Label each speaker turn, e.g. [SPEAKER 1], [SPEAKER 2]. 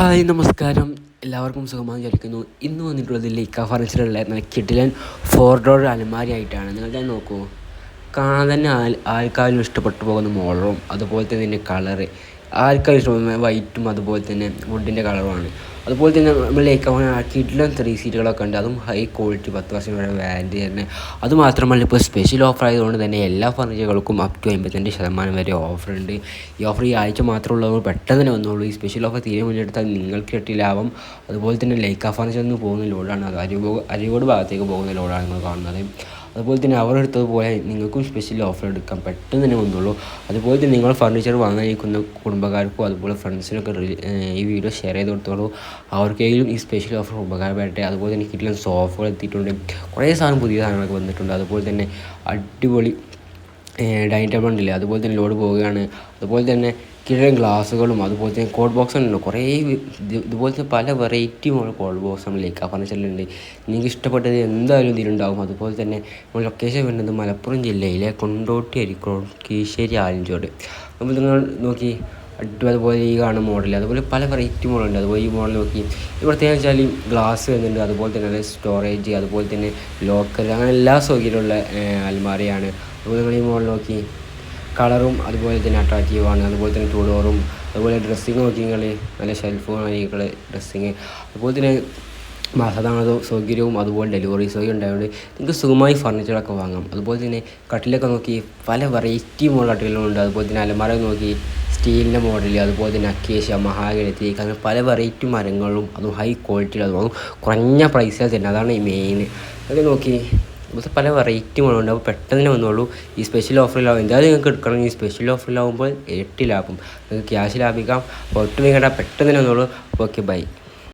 [SPEAKER 1] Hi നമസ്കാരം. എല്ലാവർക്കും സുഖമായി വിചാരിക്കുന്നു. ഇന്ന് വന്നിട്ടുള്ളത് ലൈക്ക നല്ല കിഡിലൻ ഫോർ ഡോർ അലമാരി ആയിട്ടാണ്. നിങ്ങൾ ഞാൻ നോക്കൂ. കാണാൻ തന്നെ ആൾ ആൾക്കാരും ഇഷ്ടപ്പെട്ടു പോകുന്ന മോളറും അതുപോലെ തന്നെ കളറ് ആൾക്കാരും ഇഷ്ടം? വൈറ്റും അതുപോലെ തന്നെ വുഡിന്റെ കളറുമാണ്. അതുപോലെ തന്നെ നമ്മൾ ലൈക്ക കിഡിലും ത്രീ സീറ്റുകളൊക്കെ ഉണ്ട്. അതും ഹൈ ക്വാളിറ്റി പത്ത് വർഷം വരെ വാറന്റി തന്നെ. അതുമാത്രമല്ല ഇപ്പോൾ സ്പെഷ്യൽ ഓഫർ ആയതുകൊണ്ട് തന്നെ എല്ലാ ഫർണിച്ചറുകൾക്കും അപ് ടു അമ്പത്തഞ്ച് ശതമാനം വരെ ഓഫർ ഉണ്ട്. ഈ ഓഫർ ഈ ആഴ്ച മാത്രമേ മാത്രമുള്ളവർ പെട്ടെന്ന് തന്നെ വന്നോളൂ. ഈ സ്പെഷ്യൽ ഓഫർ തീരെ മുന്നെടുത്താൽ നിങ്ങൾക്ക് കിട്ടിയ ലാഭം അതുപോലെ തന്നെ ലൈക്ക ഫർണിച്ചറിൽ നിന്ന് പോകുന്ന ലോഡാണ് അത് അരികോട് അരികോട് ഭാഗത്തേക്ക് പോകുന്ന ലോഡാണ് നിങ്ങൾ കാണുന്നത്. അതുപോലെ തന്നെ അവർ എടുത്തതുപോലെ നിങ്ങൾക്കും സ്പെഷ്യൽ ഓഫർ എടുക്കാം. പെട്ടെന്ന് തന്നെ വന്നുള്ളൂ അതുപോലെ തന്നെ നിങ്ങൾ ഫർണിച്ചർ വാങ്ങാനിരിക്കുന്ന കുടുംബക്കാർക്കും അതുപോലെ ഫ്രണ്ട്സിനൊക്കെ ഈ വീഡിയോ ഷെയർ ചെയ്ത് കൊടുത്തോളൂ. അവർക്കെങ്കിലും ഈ സ്പെഷ്യൽ ഓഫർ ഉപകാരപ്പെടട്ടെ അതുപോലെ തന്നെ കിട്ടിയ സോഫകൾ എത്തിയിട്ടുണ്ട്. കുറേ സാധനം പുതിയ സാധനങ്ങളൊക്കെ വന്നിട്ടുണ്ട്. അതുപോലെ തന്നെ അടിപൊളി ഡൈനിങ് ടേബിൾ ഉണ്ടല്ലേ? അതുപോലെ തന്നെ ലോഡ് പോവുകയാണ്. അതുപോലെ തന്നെ കിഴൻ ഗ്ലാസ്സുകളും അതുപോലെ തന്നെ കോഡ് ബോക്സ് ഉണ്ട് കുറേ ഇതുപോലത്തെ പല വെറൈറ്റി നമ്മൾ കോഡ് ബോക്സ് നമ്മൾ ആ ഫർണിച്ചറിലുണ്ട് നിങ്ങൾക്ക് ഇഷ്ടപ്പെട്ടത് എന്തായാലും ഇതിലുണ്ടാകും അതുപോലെ തന്നെ നമ്മൾ ലൊക്കേഷൻ വരുന്നത് മലപ്പുറം ജില്ലയിലെ കൊണ്ടോട്ടി അരിക്കോട് കീശ്ശേരി ആലഞ്ചോട് അപ്പോൾ നിങ്ങൾ നോക്കി അതുപോലെ ഈ കാണുന്ന മോഡൽ അതുപോലെ പല വെറൈറ്റി മോഡലുണ്ട് അതുപോലെ ഈ മോഡൽ നോക്കി പ്രത്യേകം വെച്ചാൽ ഗ്ലാസ് വരുന്നുണ്ട് അതുപോലെ തന്നെ സ്റ്റോറേജ് അതുപോലെ തന്നെ ലോക്കർ അങ്ങനെ എല്ലാ സൗകര്യമുള്ള അൽമാരയാണ് അതുപോലെ നിങ്ങൾ ഈ മോഡൽ നോക്കി കളറും അതുപോലെ തന്നെ അട്രാക്റ്റീവാണ് അതുപോലെ തന്നെ ടൂ ഡോറും അതുപോലെ ഡ്രസ്സിങ് നോക്കി നിങ്ങൾ നല്ല ഷെൽഫ് നിങ്ങൾ ഡ്രസ്സിങ് അതുപോലെ തന്നെ സാധാരണ സൗകര്യവും അതുപോലെ ഡെലിവറി സൗകര്യം ഉണ്ടായതുകൊണ്ട് നിങ്ങൾക്ക് സുഖമായി ഫർണിച്ചറൊക്കെ വാങ്ങാം. അതുപോലെ തന്നെ കട്ടിലൊക്കെ നോക്കി പല വെറൈറ്റി മോഡൽ കട്ടിലുകളുണ്ട്. അതുപോലെ തന്നെ അലമാര നോക്കി സ്റ്റീലിന്റെ മോഡൽ അതുപോലെ തന്നെ അക്കേഷ്യ മഹാഗണി തേക്ക് അങ്ങനെ പല വെറൈറ്റി മരങ്ങളും അതും ഹൈ ക്വാളിറ്റിയിൽ അതും കുറഞ്ഞ പ്രൈസിൽ തന്നെ അതാണ് ഈ മെയിൻ അതൊക്കെ നോക്കി ഇപ്പോഴത്തെ പല വെറൈറ്റി മോഡലുണ്ട് അപ്പോൾ പെട്ടെന്ന് തന്നെ വന്നോളൂ. ഈ സ്പെഷ്യൽ ഓഫറിലാവും എന്തായാലും നിങ്ങൾക്ക് എടുക്കണം. ഈ സ്പെഷ്യൽ ഓഫറിലാവുമ്പോൾ ഇരട്ടി ലാഭം. നിങ്ങൾക്ക് ക്യാഷ് ലാഭിക്കാം. അപ്പോൾ ഒട്ടും വേണ്ട. പെട്ടെന്ന് തന്നെ വന്നോളൂ. Okay bye